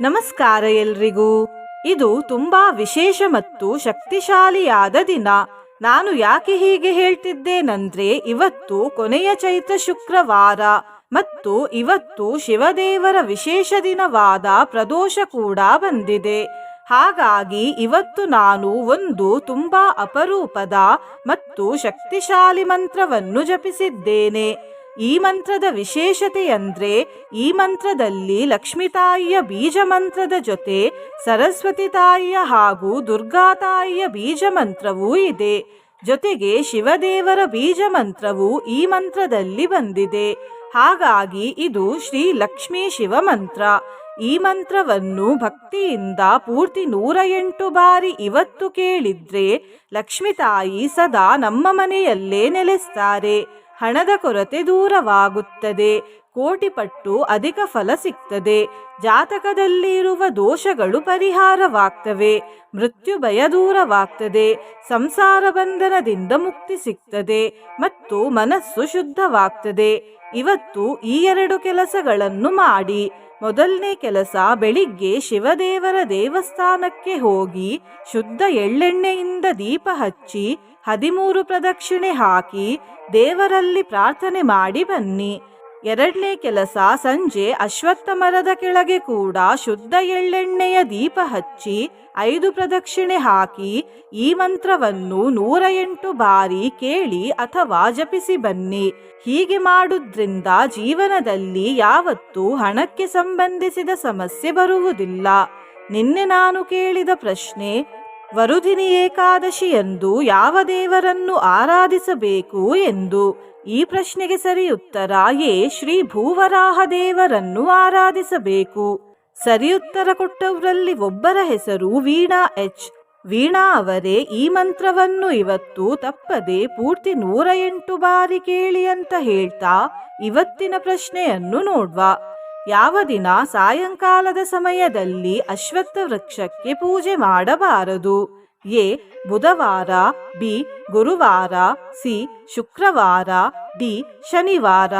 ನಮಸ್ಕಾರ ಎಲ್ರಿಗೂ. ಇದು ತುಂಬಾ ವಿಶೇಷ ಮತ್ತು ಶಕ್ತಿಶಾಲಿಯಾದ ದಿನ. ನಾನು ಯಾಕೆ ಹೀಗೆ ಹೇಳ್ತಿದ್ದೇನಂದ್ರೆ, ಇವತ್ತು ಕೊನೆಯ ಚೈತ್ರ ಶುಕ್ರವಾರ ಮತ್ತು ಇವತ್ತು ಶಿವದೇವರ ವಿಶೇಷ ದಿನವಾದ ಪ್ರದೋಷ ಕೂಡ ಬಂದಿದೆ. ಹಾಗಾಗಿ ಇವತ್ತು ನಾನು ಒಂದು ತುಂಬಾ ಅಪರೂಪದ ಮತ್ತು ಶಕ್ತಿಶಾಲಿ ಮಂತ್ರವನ್ನು ಜಪಿಸಿದ್ದೇನೆ. ಈ ಮಂತ್ರದ ವಿಶೇಷತೆ ಅಂದರೆ ಈ ಮಂತ್ರದಲ್ಲಿ ಲಕ್ಷ್ಮೀತಾಯಿಯ ಬೀಜ ಮಂತ್ರದ ಜೊತೆ ಸರಸ್ವತಿ ತಾಯಿಯ ಹಾಗೂ ದುರ್ಗಾ ತಾಯಿಯ ಬೀಜ ಮಂತ್ರವೂ ಇದೆ. ಜೊತೆಗೆ ಶಿವದೇವರ ಬೀಜ ಮಂತ್ರವು ಈ ಮಂತ್ರದಲ್ಲಿ ಬಂದಿದೆ. ಹಾಗಾಗಿ ಇದು ಶ್ರೀ ಲಕ್ಷ್ಮೀ ಶಿವ ಮಂತ್ರ. ಈ ಮಂತ್ರವನ್ನು ಭಕ್ತಿಯಿಂದ ಪೂರ್ತಿ ನೂರ ಎಂಟು ಬಾರಿ ಇವತ್ತು ಕೇಳಿದ್ರೆ ಲಕ್ಷ್ಮೀತಾಯಿ ಸದಾ ನಮ್ಮ ಮನೆಯಲ್ಲೇ ನೆಲೆಸ್ತಾರೆ. ಹಣದ ಕೊರತೆ ದೂರವಾಗುತ್ತದೆ. ಕೋಟಿ ಪಟ್ಟು ಅಧಿಕ ಫಲ ಸಿಗ್ತದೆ. ಜಾತಕದಲ್ಲಿರುವ ದೋಷಗಳು ಪರಿಹಾರವಾಗ್ತವೆ. ಮೃತ್ಯು ಭಯ ದೂರವಾಗ್ತದೆ. ಸಂಸಾರ ಬಂಧನದಿಂದ ಮುಕ್ತಿ ಸಿಗ್ತದೆ. ಮತ್ತು ಮನಸ್ಸು ಶುದ್ಧವಾಗ್ತದೆ. ಇವತ್ತು ಈ ಎರಡು ಕೆಲಸಗಳನ್ನು ಮಾಡಿ. ಮೊದಲನೇ ಕೆಲಸ ಬೆಳಿಗ್ಗೆ ಶಿವದೇವರ ದೇವಸ್ಥಾನಕ್ಕೆ ಹೋಗಿ ಶುದ್ಧ ಎಳ್ಳೆಣ್ಣೆಯಿಂದ ದೀಪ ಹಚ್ಚಿ ಹದಿಮೂರು ಪ್ರದಕ್ಷಿಣೆ ಹಾಕಿ ದೇವರಲ್ಲಿ ಪ್ರಾರ್ಥನೆ ಮಾಡಿ ಬನ್ನಿ. ಎರಡನೇ ಕೆಲಸ ಸಂಜೆ ಅಶ್ವತ್ಥ ಮರದ ಕೆಳಗೆ ಕೂಡ ಶುದ್ಧ ಎಳ್ಳೆಣ್ಣೆಯ ದೀಪ ಹಚ್ಚಿ ಐದು ಪ್ರದಕ್ಷಿಣೆ ಹಾಕಿ ಈ ಮಂತ್ರವನ್ನು ನೂರ ಎಂಟು ಬಾರಿ ಕೇಳಿ ಅಥವಾ ಜಪಿಸಿ ಬನ್ನಿ. ಹೀಗೆ ಮಾಡುದ್ರಿಂದ ಜೀವನದಲ್ಲಿ ಯಾವತ್ತೂ ಹಣಕ್ಕೆ ಸಂಬಂಧಿಸಿದ ಸಮಸ್ಯೆ ಬರುವುದಿಲ್ಲ. ನಿನ್ನೆ ನಾನು ಕೇಳಿದ ಪ್ರಶ್ನೆ ವರುಧಿನಿ ಏಕಾದಶಿ ಎಂದು ಯಾವ ದೇವರನ್ನು ಆರಾಧಿಸಬೇಕು ಎಂದು ಈ ಪ್ರಶ್ನೆಗೆ ಸರಿ ಉತ್ತರ ಶ್ರೀ ಭೂವರಾಹ ದೇವರನ್ನು ಆರಾಧಿಸಬೇಕು. ಸರಿಯುತ್ತರ ಕೊಟ್ಟವರಲ್ಲಿ ಒಬ್ಬರ ಹೆಸರು ವೀಣಾ ಎಚ್. ವೀಣಾ ಅವರೇ, ಈ ಮಂತ್ರವನ್ನು ಇವತ್ತು ತಪ್ಪದೆ ಪೂರ್ತಿ ನೂರ ಎಂಟು ಬಾರಿ ಕೇಳಿ ಅಂತ ಹೇಳ್ತಾ, ಇವತ್ತಿನ ಪ್ರಶ್ನೆಯನ್ನು ನೋಡ್ವ. ಯಾವ ದಿನ ಸಾಯಂಕಾಲದ ಸಮಯದಲ್ಲಿ ಅಶ್ವತ್ಥ ವೃಕ್ಷಕ್ಕೆ ಪೂಜೆ ಮಾಡಬಾರದು? ಎ. ಬುಧವಾರ, ಬಿ. ಗುರುವಾರ, ಸಿ. ಶುಕ್ರವಾರ, ಡಿ. ಶನಿವಾರ.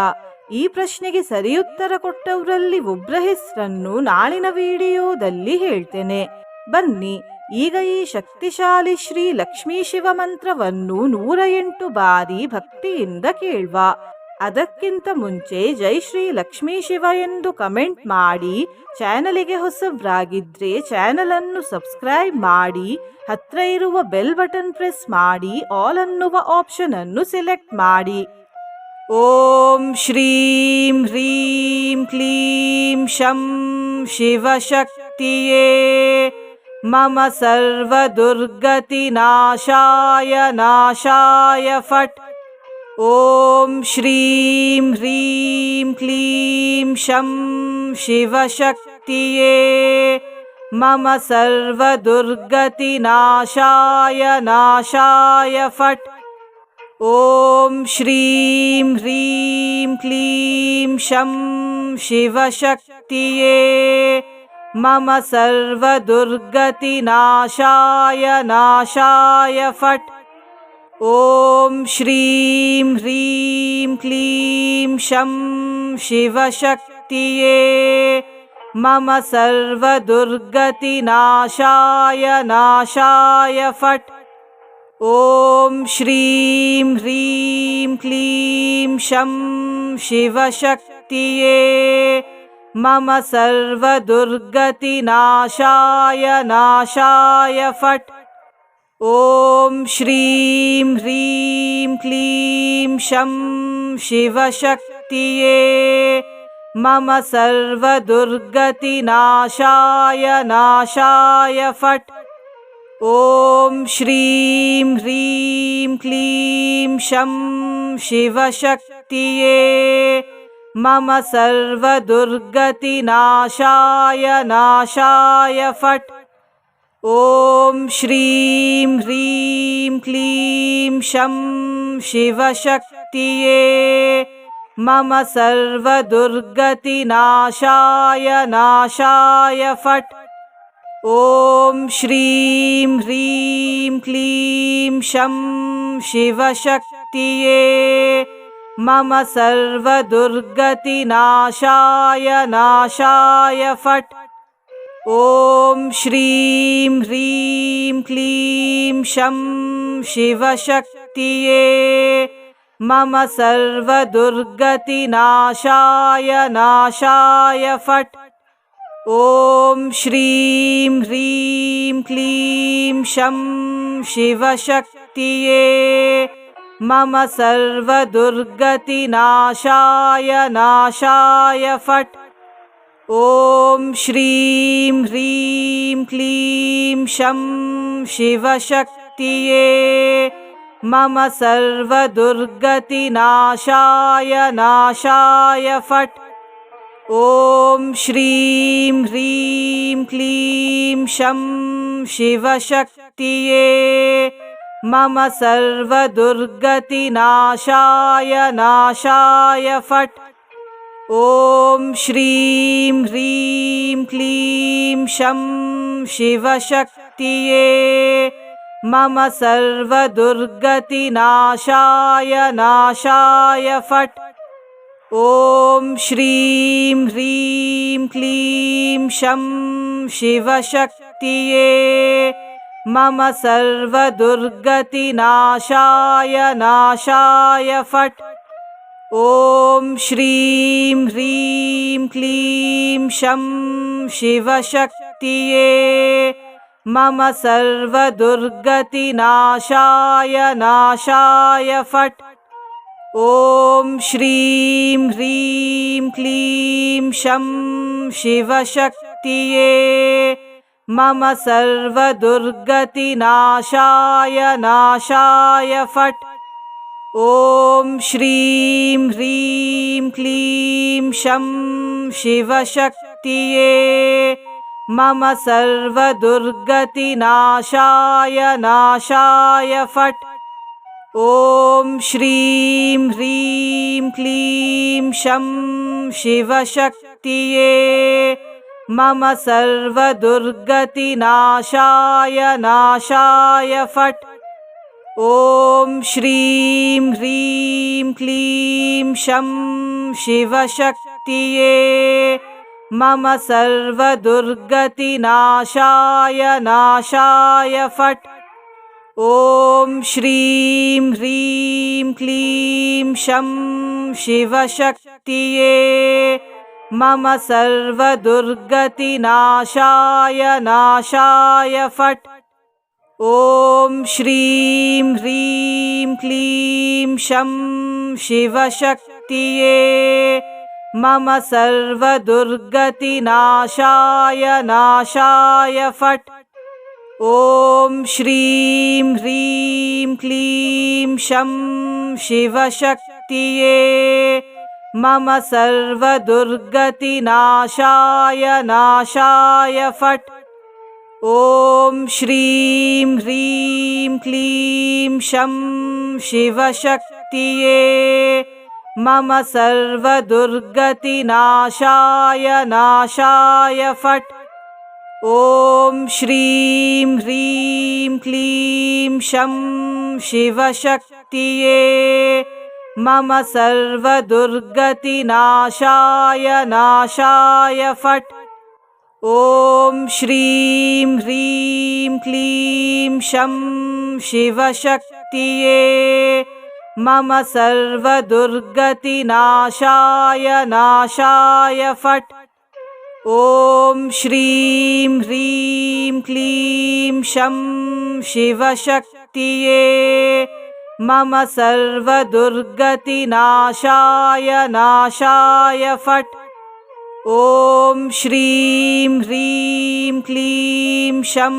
ಈ ಪ್ರಶ್ನೆಗೆ ಸರಿಯುತ್ತರ ಕೊಟ್ಟವರಲ್ಲಿ ಒಬ್ಬರ ಹೆಸರನ್ನು ನಾಳಿನ ವಿಡಿಯೋದಲ್ಲಿ ಹೇಳ್ತೇನೆ. ಬನ್ನಿ, ಈಗ ಈ ಶಕ್ತಿಶಾಲಿ ಶ್ರೀ ಲಕ್ಷ್ಮೀ ಶಿವ ಮಂತ್ರವನ್ನು ನೂರ ಎಂಟು ಬಾರಿ ಭಕ್ತಿಯಿಂದ ಕೇಳ್ವ. ಅದಕ್ಕಿಂತ ಮುಂಚೆ ಜೈ ಶ್ರೀ ಲಕ್ಷ್ಮೀ ಶಿವ ಎಂದು ಕಮೆಂಟ್ ಮಾಡಿ, ಚಾನಲಿಗೆ ಹೊಸಬ್ರಾಗಿದ್ರೆ ಚಾನಲ್ ಅನ್ನು ಸಬ್ಸ್ಕ್ರೈಬ್ ಮಾಡಿ, ಹತ್ರ ಇರುವ ಬೆಲ್ ಬಟನ್ ಪ್ರೆಸ್ ಮಾಡಿ, ಆಲ್ ಅನ್ನುವ ಆಪ್ಷನ್ ಅನ್ನು ಸೆಲೆಕ್ಟ್ ಮಾಡಿ. ಓಂ ಶ್ರೀಂ ಹ್ರೀಂ ಕ್ಲೀಂ ಶಂ ಶಿವಶಕ್ತಿಯೇ ಮಮ ಸರ್ವದುರ್ಗತಿನಾಶಾಯ ನಾಶಾಯ ಫಟ್ ॐ श्रीं ह्रीं क्लीं शं शिवशक्तिये मम सर्वदुर्गतिनाशाय नाशाय फट्। ॐ श्रीं ह्रीं क्लीं शं शिवशक्तिये मम सर्वदुर्गतिनाशाय नाशाय फट् ॐ श्रीं ह्रीं क्लीं शं शिवशक्तिये मम सर्वदुर्गतिनाशाय नाशाय फट्। ॐ श्रीं ह्रीं क्लीं शं शिवशक्तिये मम सर्वदुर्गतिनाशाय नाशाय फट् ॐ श्रीं ह्रीं क्लीं शं शिवशक्तिये मम सर्वदुर्गतिनाशाय नाशाय फट्। ॐ श्रीं ह्रीं क्लीं शं शिवशक्तिये मम सर्वदुर्गतिनाशाय नाशाय फट् ॐ श्रीं ह्रीं क्लीं शं शिवशक्तिये मम सर्वदुर्गतिनाशाय नाशाय फट्। ॐ श्रीं ह्रीं क्लीं शं शिवशक्तिये मम सर्वदुर्गतिनाशाय नाशाय फट् ॐ श्रीं ह्रीं क्लीं शं शिवशक्तिये मम सर्वदुर्गतिनाशाय नाशाय फट्। ॐ श्रीं ह्रीं क्लीं शं शिवशक्तिये मम सर्वदुर्गतिनाशाय नाशाय फट् ॐ श्रीं ह्रीं क्लीं शं शिवशक्तिये मम सर्वदुर्गतिनाशाय नाशाय फट्। ॐ श्रीं ह्रीं क्लीं शं शिवशक्तिये मम सर्वदुर्गतिनाशाय नाशाय फट् ॐ श्रीं ह्रीं क्लीं शं शिवशक्तिये मम सर्वदुर्गतिनाशाय नाशाय फट्। ॐ श्रीं ह्रीं क्लीं शं शिवशक्तिये मम सर्वदुर्गतिनाशाय नाशाय फट् ॐ श्रीं ह्रीं क्लीं शं शिवशक्तिये मम सर्वदुर्गतिनाशाय नाशाय फट्। ॐ श्रीं ह्रीं क्लीं शं शिवशक्तिये मम सर्वदुर्गतिनाशाय नाशाय फट् ॐ श्रीं ह्रीं क्लीं शं शिवशक्तिये मम सर्वदुर्गतिनाशाय नाशाय फट्। ॐ श्रीं ह्रीं क्लीं शं शिवशक्तिये मम सर्वदुर्गतिनाशाय नाशाय फट् ॐ श्रीं ह्रीं क्लीं शं शिवशक्तिये मम सर्वदुर्गतिनाशाय नाशाय फट्। ॐ श्रीं ह्रीं क्लीं शं शिवशक्तिये मम सर्वदुर्गतिनाशाय नाशाय फट् ॐ श्रीं ह्रीं क्लीं शं शिवशक्तिये मम सर्वदुर्गतिनाशाय नाशाय फट्। ॐ श्रीं ह्रीं क्लीं शं शिवशक्तिये मम सर्वदुर्गतिनाशाय नाशाय फट् ॐ श्रीं ह्रीं क्लीं शं शिवशक्तिये मम सर्वदुर्गतिनाशाय नाशाय फट्। ॐ श्रीं ह्रीं क्लीं शं शिवशक्तिये मम सर्वदुर्गतिनाशाय नाशाय फट् ॐ श्रीं ह्रीं क्लीं शं शिवशक्तिये मम सर्वदुर्गतिनाशाय नाशाय फट्। ॐ श्रीं ह्रीं क्लीं शं शिवशक्तिये मम सर्वदुर्गतिनाशाय नाशाय फट् ॐ श्रीं ह्रीं क्लीं शं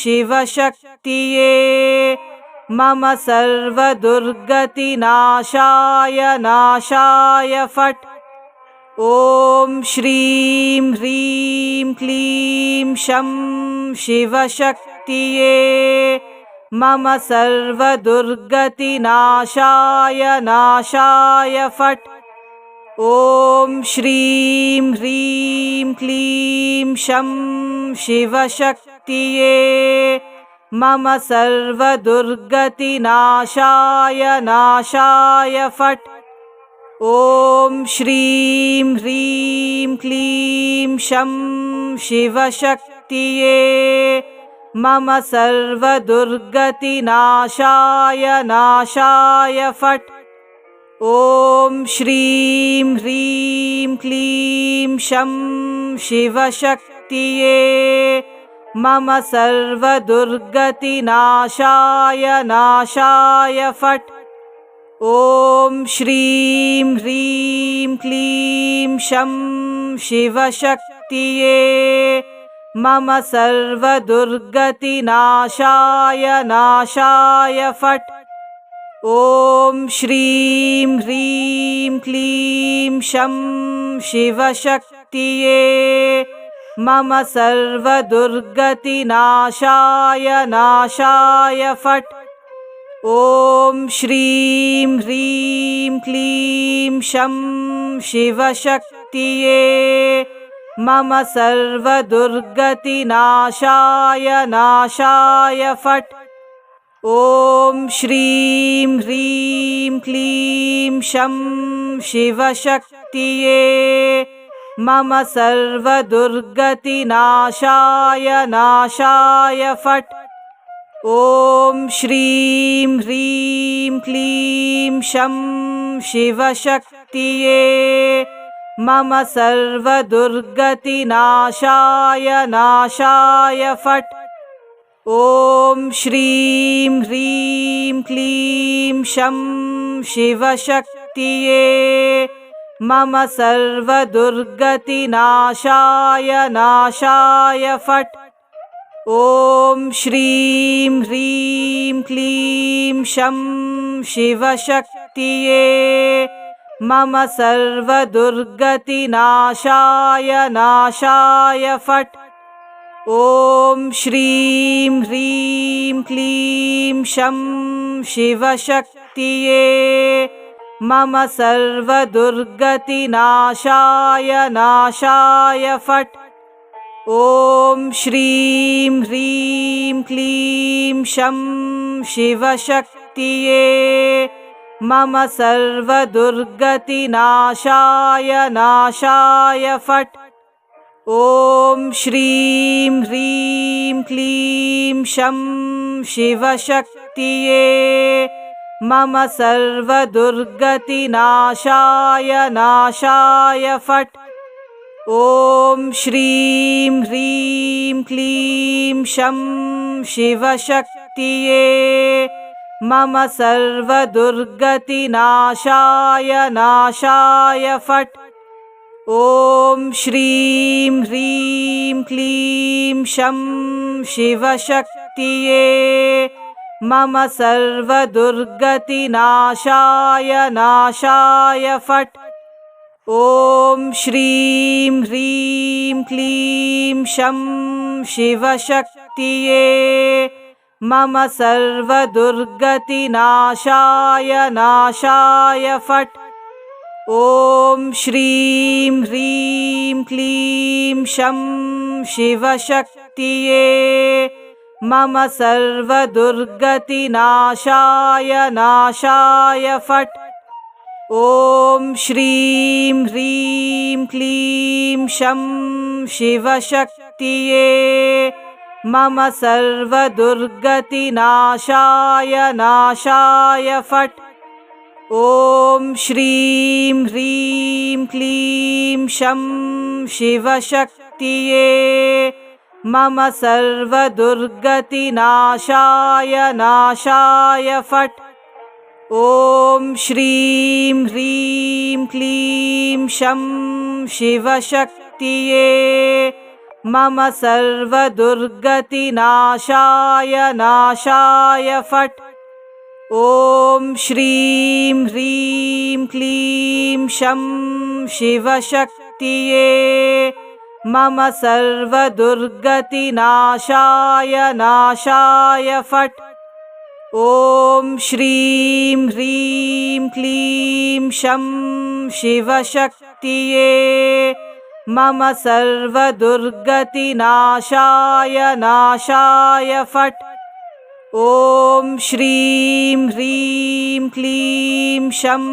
शिवशक्तिये मम सर्वदुर्गतिनाशाय नाशाय फट्। ॐ श्रीं ह्रीं क्लीं शं शिवशक्तिये मम सर्वदुर्गतिनाशाय नाशाय फट् ॐ श्रीं ह्रीं क्लीं शं शिवशक्तिये मम सर्वदुर्गतिनाशाय नाशाय फट्। ॐ श्रीं ह्रीं क्लीं शं शिवशक्तिये मम सर्वदुर्गतिनाशाय नाशाय फट् ॐ श्रीं ह्रीं क्लीं शं शिवशक्तिये मम सर्वदुर्गतिनाशाय नाशाय फट्। ॐ श्रीं ह्रीं क्लीं शं शिवशक्तिये मम सर्वदुर्गतिनाशाय नाशाय फट् ॐ श्रीं ह्रीं क्लीं शं शिवशक्तिये मम सर्वदुर्गतिनाशाय नाशाय फट्। ॐ श्रीं ह्रीं क्लीं शं शिवशक्तिये मम सर्वदुर्गतिनाशाय नाशाय फट् ॐ श्रीं ह्रीं क्लीं शं शिवशक्तिये मम सर्वदुर्गतिनाशाय नाशाय फट्। ॐ श्रीं ह्रीं क्लीं शं शिवशक्तिये मम सर्वदुर्गतिनाशाय नाशाय फट् ॐ श्रीं ह्रीं क्लीं शं शिवशक्तिये मम सर्वदुर्गतिनाशाय नाशाय फट्। ॐ श्रीं ह्रीं क्लीं शं शिवशक्तिये मम सर्वदुर्गतिनाशाय नाशाय फट् ॐ श्रीं ह्रीं क्लीं शं शिवशक्तिये मम सर्वदुर्गतिनाशाय नाशाय फट्। ॐ श्रीं ह्रीं क्लीं शं शिवशक्तिये मम सर्वदुर्गतिनाशाय नाशाय फट् ॐ श्रीं ह्रीं क्लीं शं शिवशक्तिये मम सर्वदुर्गतिनाशाय नाशाय फट्। ॐ श्रीं ह्रीं क्लीं शं शिवशक्तिये मम सर्वदुर्गतिनाशाय नाशाय फट् ॐ श्रीं ह्रीं क्लीं शं शिवशक्तिये मम सर्वदुर्गतिनाशाय नाशाय फट्। ॐ श्रीं ह्रीं क्लीं शं शिवशक्तिये मम सर्वदुर्गतिनाशाय नाशाय फट् ॐ श्रीं ह्रीं क्लीं शं शिवशक्तिये मम सर्वदुर्गतिनाशाय नाशाय फट्। ॐ श्रीं ह्रीं क्लीं शं शिवशक्तिये मम सर्वदुर्गतिनाशाय नाशाय फट् ॐ श्रीं ह्रीं क्लीं शं शिवशक्तिये मम सर्वदुर्गतिनाशाय नाशाय फट्। ॐ श्रीं ह्रीं क्लीं शं शिवशक्तिये मम सर्वदुर्गतिनाशाय नाशाय फट् ॐ श्रीं ह्रीं क्लीं शं शिवशक्तिये मम सर्वदुर्गतिनाशाय नाशाय फट्। ॐ श्रीं ह्रीं क्लीं शं शिवशक्तिये मम सर्वदुर्गतिनाशाय नाशाय फट् ॐ श्रीं ह्रीं क्लीं शं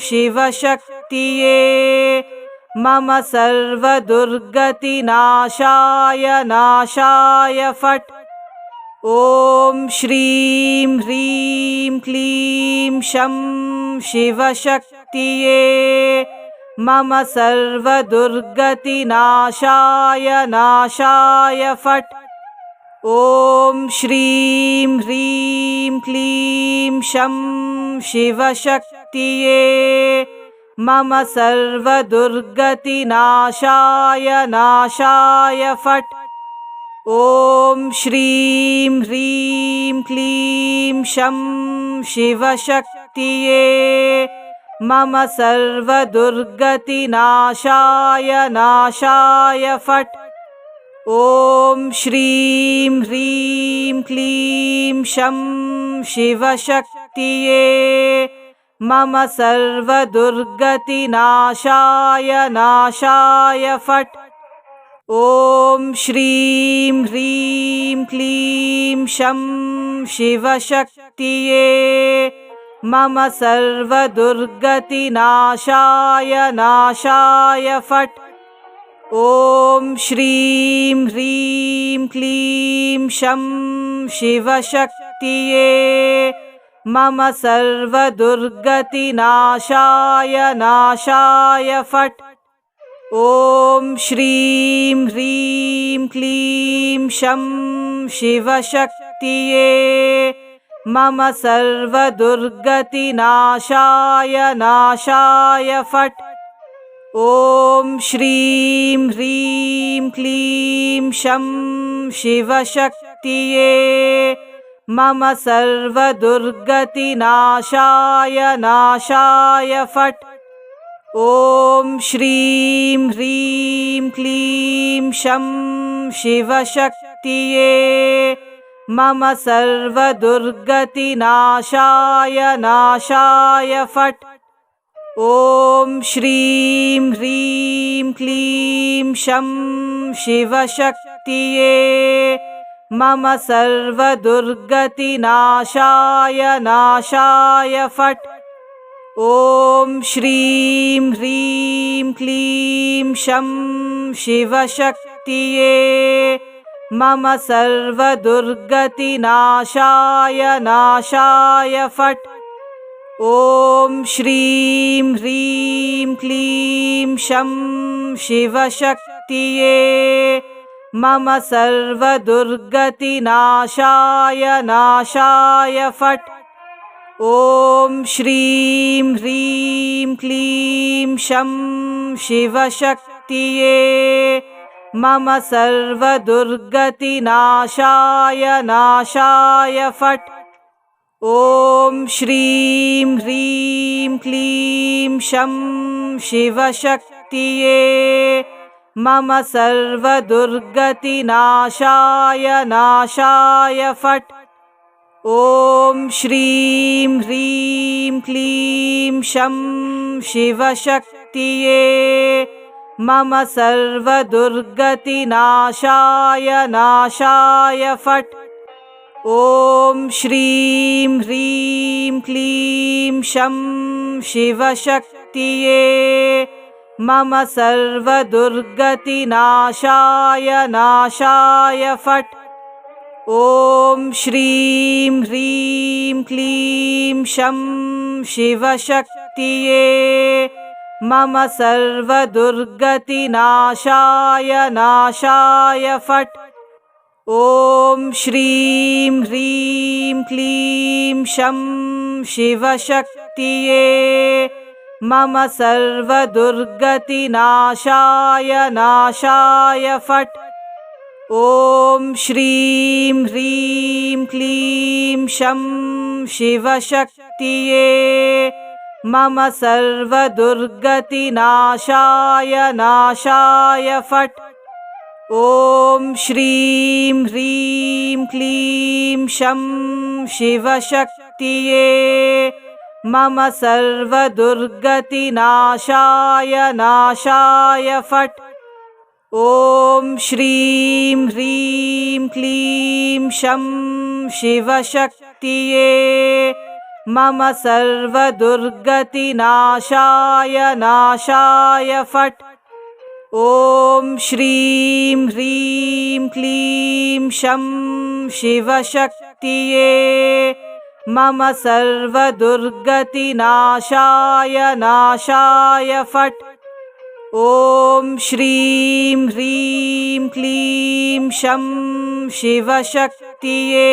शिवशक्तिये मम सर्वदुर्गतिनाशाय नाशाय फट्। ॐ श्रीं ह्रीं क्लीं शं शिवशक्तिये मम सर्वदुर्गतिनाशाय नाशाय फट् ॐ श्रीं ह्रीं क्लीं शं शिवशक्तिये मम सर्वदुर्गतिनाशाय नाशाय फट्। ॐ श्रीं ह्रीं क्लीं शं शिवशक्तिये मम सर्वदुर्गतिनाशाय नाशाय फट् ॐ श्रीं ह्रीं क्लीं शं शिवशक्तिये मम सर्वदुर्गतिनाशाय नाशाय फट्। ॐ श्रीं ह्रीं क्लीं शं शिवशक्तिये मम सर्वदुर्गतिनाशाय नाशाय फट् ॐ श्रीं ह्रीं क्लीं शं शिवशक्तिये मम सर्वदुर्गतिनाशाय नाशाय फट्। ॐ श्रीं ह्रीं क्लीं शं शिवशक्तिये मम सर्वदुर्गतिनाशाय नाशाय फट् ॐ श्रीं ह्रीं क्लीं शं शिवशक्तिये मम सर्वदुर्गतिनाशाय नाशाय फट्। ॐ श्रीं ह्रीं क्लीं शं शिवशक्तिये मम सर्वदुर्गतिनाशाय नाशाय फट् ॐ श्रीं ह्रीं क्लीं शं शिवशक्तिये मम सर्वदुर्गतिनाशाय नाशाय फट्। ॐ श्रीं ह्रीं क्लीं शं शिवशक्तिये मम सर्वदुर्गतिनाशाय नाशाय फट् ॐ श्रीं ह्रीं क्लीं शं शिवशक्तिये मम सर्वदुर्गतिनाशाय नाशाय फट्। ॐ श्रीं ह्रीं क्लीं शं शिवशक्तिये मम सर्वदुर्गतिनाशाय नाशाय फट् ॐ श्रीं ह्रीं क्लीं शं शिवशक्तिये मम सर्वदुर्गतिनाशाय नाशाय फट्। ॐ श्रीं ह्रीं क्लीं शं शिवशक्तिये मम सर्वदुर्गतिनाशाय नाशाय फट् ॐ श्रीं ह्रीं क्लीं शं शिवशक्तिये मम सर्वदुर्गतिनाशाय नाशाय फट्। ॐ श्रीं ह्रीं क्लीं शं शिवशक्तिये मम सर्वदुर्गतिनाशाय नाशाय फट् ॐ श्रीं ह्रीं क्लीं शं शिवशक्तिये मम सर्वदुर्गतिनाशाय नाशाय फट्। ॐ श्रीं ह्रीं क्लीं शं शिवशक्तिये मम सर्वदुर्गतिनाशाय नाशाय फट् ॐ श्रीं ह्रीं क्लीं शं शिवशक्तिये मम सर्वदुर्गतिनाशाय नाशाय फट्। ॐ श्रीं ह्रीं क्लीं शं शिवशक्तिये मम सर्वदुर्गतिनाशाय नाशाय फट् ॐ श्रीं ह्रीं क्लीं शं शिवशक्तिये मम सर्वदुर्गतिनाशाय नाशाय फट्। ॐ श्रीं ह्रीं क्लीं शं शिवशक्तिये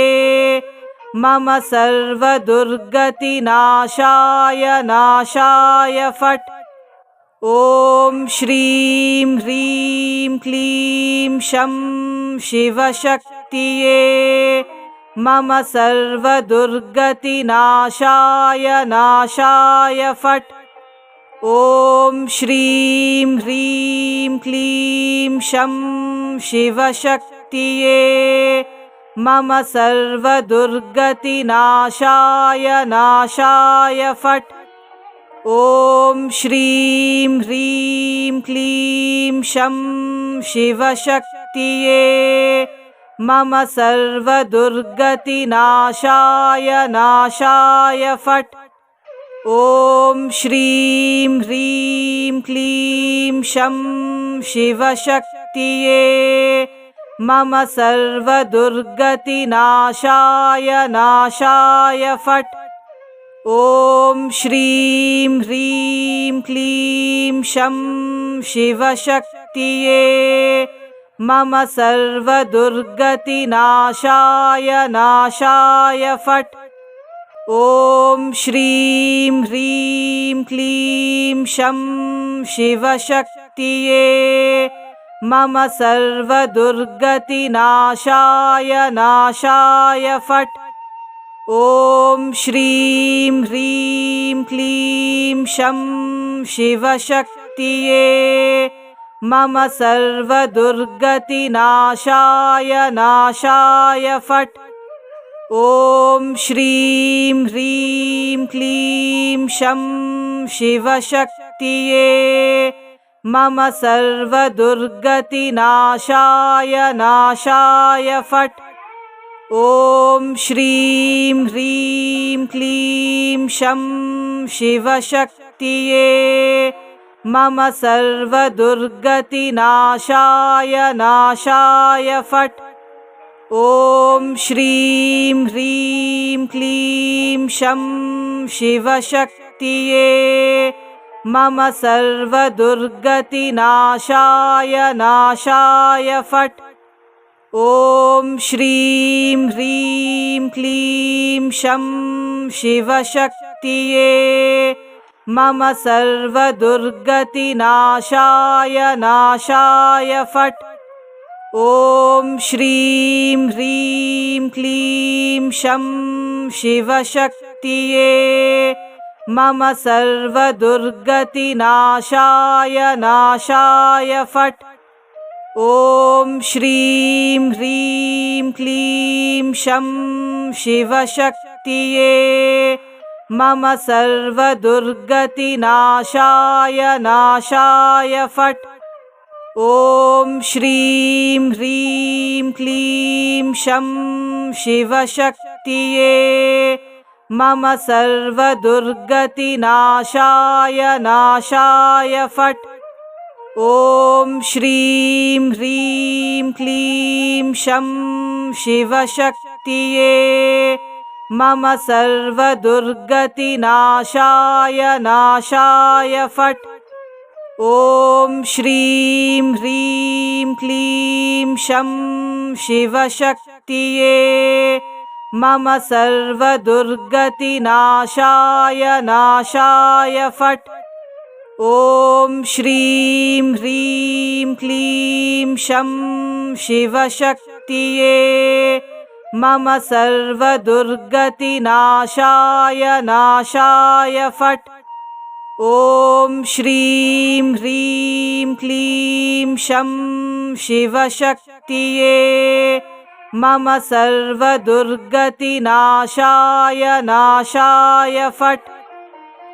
मम सर्वदुर्गतिनाशाय नाशाय फट् ॐ श्रीं ह्रीं क्लीं शं शिवशक्तिये मम सर्वदुर्गतिनाशाय नाशाय फट्। ॐ श्रीं ह्रीं क्लीं शं शिवशक्तिये मम सर्वदुर्गतिनाशाय नाशाय फट् ॐ श्रीं ह्रीं क्लीं शं शिवशक्तिये मम सर्वदुर्गतिनाशाय नाशाय फट्। ॐ श्रीं ह्रीं क्लीं शं शिवशक्तिये मम सर्वदुर्गतिनाशाय नाशाय फट् ॐ श्रीं ह्रीं क्लीं शं शिवशक्तिये मम सर्वदुर्गतिनाशाय नाशाय फट्। ॐ श्रीं ह्रीं क्लीं शं शिवशक्तिये मम सर्वदुर्गतिनाशाय नाशाय फट् ॐ श्रीं ह्रीं क्लीं शं शिवशक्तिये मम सर्वदुर्गतिनाशाय नाशाय फट्। ॐ श्रीं ह्रीं क्लीं शं शिवशक्तिये मम सर्वदुर्गतिनाशाय नाशाय फट् ॐ श्रीं ह्रीं क्लीं शं शिवशक्तिये मम सर्वदुर्गतिनाशाय नाशाय फट्। ॐ श्रीं ह्रीं क्लीं शं शिवशक्तिये मम सर्वदुर्गतिनाशाय नाशाय फट् ॐ श्रीं ह्रीं क्लीं शं शिवशक्तिये मम सर्वदुर्गतिनाशाय नाशाय फट्। ॐ श्रीं ह्रीं क्लीं शं शिवशक्तिये मम सर्वदुर्गतिनाशाय नाशाय फट् ॐ श्रीं ह्रीं क्लीं शं शिवशक्तिये मम सर्वदुर्गतिनाशाय नाशाय फट्। ॐ श्रीं ह्रीं क्लीं शं शिवशक्तिये मम सर्वदुर्गतिनाशाय नाशाय फट् ॐ श्रीं ह्रीं क्लीं शं शिवशक्तिये मम सर्वदुर्गतिनाशाय नाशाय फट्। ॐ श्रीं ह्रीं क्लीं शं शिवशक्तिये मम सर्वदुर्गतिनाशाय नाशाय फट् ॐ श्रीं ह्रीं क्लीं शं शिवशक्तिये मम सर्वदुर्गतिनाशाय नाशाय फट्। ॐ श्रीं ह्रीं क्लीं शं शिवशक्तिये मम सर्वदुर्गतिनाशाय नाशाय फट्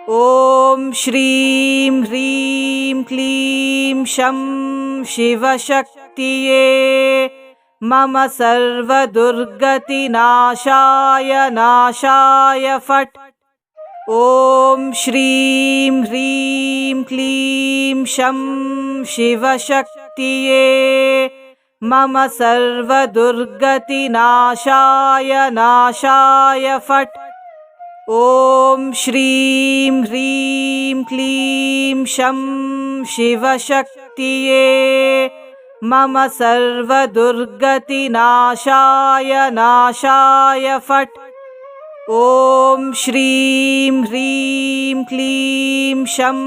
ॐ श्रीं ह्रीं क्लीं शं शिवशक्तिये मम सर्वदुर्गतिनाशाय नाशाय फट्। ॐ श्रीं ह्रीं क्लीं शं शिवशक्तिये मम सर्वदुर्गतिनाशाय नाशाय फट् ॐ श्रीं ह्रीं क्लीं शं शिवशक्तिये मम सर्वदुर्गतिनाशाय नाशाय फट्। ॐ श्रीं ह्रीं क्लीं शं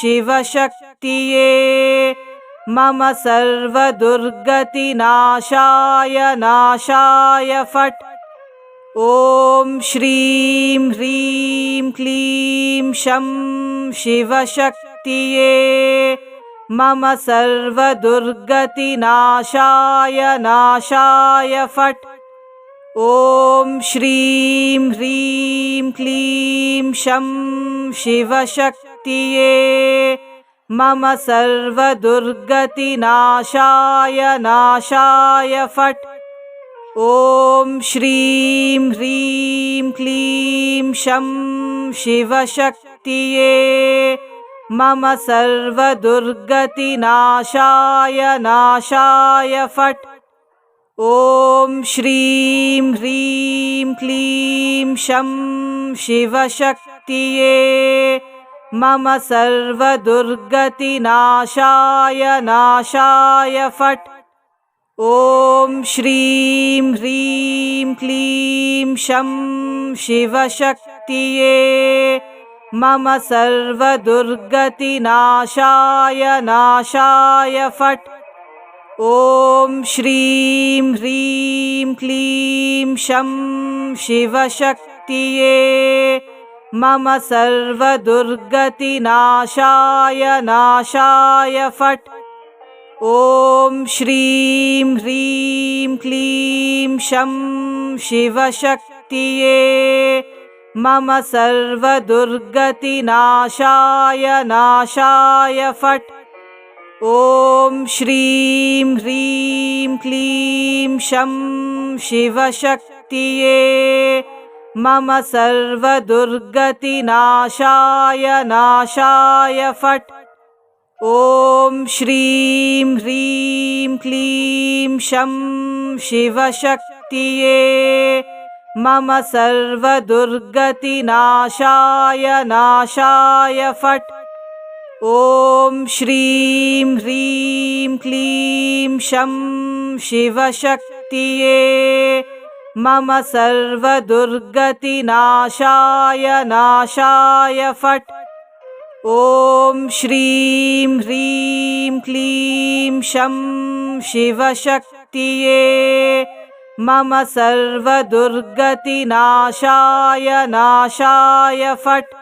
शिवशक्तिये मम सर्वदुर्गतिनाशाय नाशाय फट् ॐ श्रीं ह्रीं क्लीं शं शिवशक्तिये मम सर्वदुर्गतिनाशाय नाशाय फट्। ॐ श्रीं ह्रीं क्लीं शं शिवशक्तिये मम सर्वदुर्गतिनाशाय नाशाय फट् ॐ श्रीं ह्रीं क्लीं शं शिवशक्तिये मम सर्वदुर्गतिनाशाय नाशाय फट्। ॐ श्रीं ह्रीं क्लीं शं शिवशक्तिये मम सर्वदुर्गतिनाशाय नाशाय फट् ॐ श्रीं ह्रीं क्लीं शं शिवशक्तिये मम सर्वदुर्गतिनाशाय नाशाय फट्। ॐ श्रीं ह्रीं क्लीं शं शिवशक्तिये मम सर्वदुर्गतिनाशाय नाशाय फट् ॐ श्रीं ह्रीं क्लीं शं शिवशक्तिये मम सर्वदुर्गतिनाशाय नाशाय फट्। ॐ श्रीं ह्रीं क्लीं शं शिवशक्तिये मम सर्वदुर्गतिनाशाय नाशाय फट् ॐ श्रीं ह्रीं क्लीं शं शिवशक्तिये मम सर्वदुर्गतिनाशाय नाशाय फट्। ॐ श्रीं ह्रीं क्लीं शं शिवशक्तिये मम सर्वदुर्गतिनाशाय नाशाय फट् ॐ श्रीं ह्रीं क्लीं शं शिवशक्तिये मम सर्वदुर्गतिनाशाय नाशाय फट्